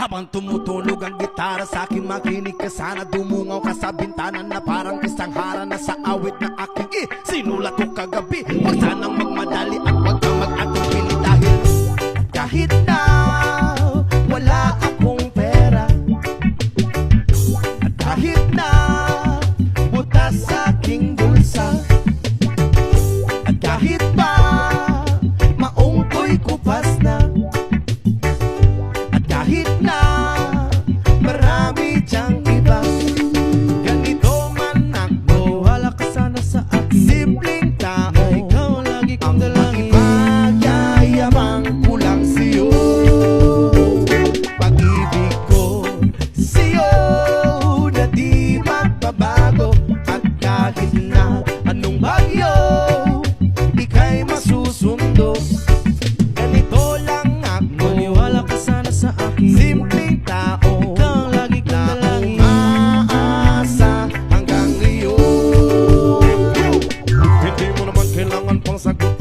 Habang tumutunog ang gitara sa akin makinig ka sana. Dumungaw ka sa bintana na parang isang hara na sa awit na aking Sinulat ko kagabi. Huwag sanang magmadali at huwag kang mag-atubili dahil Kahit na wala akong pera At kahit na butas sa aking bulsa magbabago. At kahit na anong bagyo Ika'y masusundo. Ganito lang ako. Maniwala ka sana sa akin. Simpleng tao. Ikaw ang lagi kong dalangin. umaasa hanggang ngayon. Hindi mo naman kailangan pang sagot